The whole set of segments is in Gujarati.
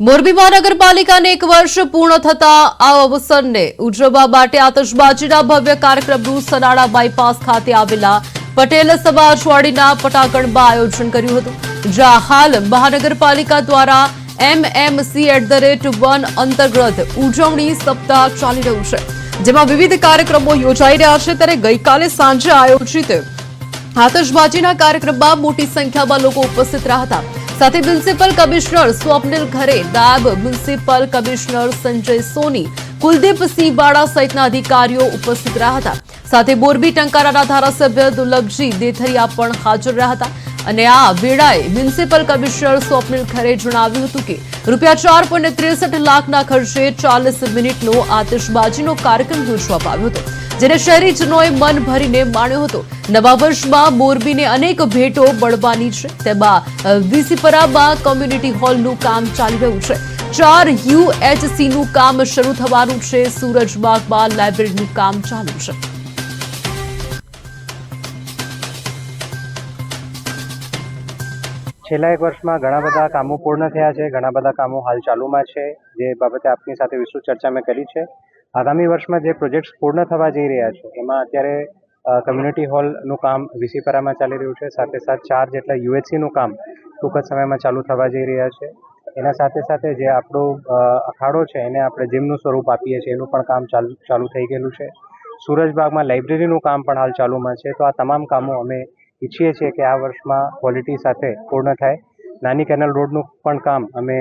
મોરબી મહાનગરપાલિકાને એક વર્ષ પૂર્ણ થતા આ અવસરને ઉજવવા માટે આતશબાજીના ભવ્ય કાર્યક્રમનું સનાળા બાયપાસ ખાતે આવેલા પટેલ સમાજવાડીના પટાકણમાં આયોજન કર્યું હતું, જ્યાં હાલ મહાનગરપાલિકા દ્વારા MMC at the rate one અંતર્ગત ઉજવણી સપ્તાહ ચાલી રહ્યું છે, જેમાં વિવિધ કાર્યક્રમો યોજાઈ રહ્યા છે. ત્યારે ગઈકાલે સાંજે આયોજિત આતશબાજીના કાર્યક્રમમાં મોટી સંખ્યામાં લોકો ઉપસ્થિત રહ્યા હતા. સાથે મ્યુનિસિપલ કમિશનર સ્વપ્નિલ ખરે, નાયબ મ્યુનિસિપલ કમિશનર સંજય સોની, કુલદીપ વાળા સહિતના અધિકારીઓ ઉપસ્થિત રહ્યા હતા. સાથે મોરબી ટંકારાના ધારાસભ્ય દુર્લભજી દેથરિયા પણ હાજર રહ્યા હતા. અને આ વેળાએ મ્યુનિસિપલ કમિશનર સ્વપ્નિલ ખરે જણાવ્યું હતું કે, રૂપિયા ચાર પોઈન્ટ ત્રેસઠ લાખના ખર્ચે ચાલીસ મિનિટનો આતશબાજીનો કાર્યક્રમ યોજવામાં આવ્યો હતો. જેને શહેરીજનોએ મન ભરીને માણ્યો હતો. નવા વર્ષમાં મોરબીને અનેક ભેટો બળવાની છે. તેમાં વિસીપરામાં કોમ્યુનિટી હોલનું કામ ચાલી રહ્યું છે. ચાર યુએચસીનું કામ શરૂ થવાનું છે. સુરજબાગમાં લાઇબ્રેરીનું કામ ચાલુ છે. છેલ્લા એક વર્ષમાં ઘણા બધા કામો પૂર્ણ થયા છે. ઘણા બધા કામો હાલ ચાલુમાં છે. જે બાબતે આપની સાથે વિસ્તૃત ચર્ચા મેં કરી છે. આગામી વર્ષમાં જે પ્રોજેક્ટ્સ પૂર્ણ થવા જઈ રહ્યા છે, એમાં અત્યારે કમ્યુનિટી હોલનું કામ વિસીપરામાં ચાલી રહ્યું છે, સાથે સાથે ચાર જેટલા યુએચસીનું કામ ટૂંક જ સમયમાં ચાલુ થવા જઈ રહ્યા છે. એના સાથે સાથે જે આપણો અખાડો છે, એને આપણે જીમનું સ્વરૂપ આપીએ છીએ, એનું પણ કામ ચાલુ ચાલુ થઈ ગયેલું છે. સુરજબાગમાં લાઇબ્રેરીનું કામ પણ હાલ ચાલુમાં છે, તો આ તમામ કામો અમે ઈચ્છીએ છીએ કે આ વર્ષમાં ક્વોલિટી સાથે પૂર્ણ થાય. નાની કેનલ રોડનું પણ કામ અમે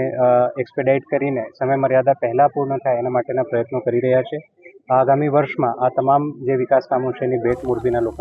એક્સપેડાઇટ કરીને સમય મર્યાદા પહેલાં પૂર્ણ થાય એના માટેના પ્રયત્નો કરી રહ્યા છે. આગામી વર્ષમાં આ તમામ જે વિકાસ કામો છે એની ભેટ મોરબીના લોકો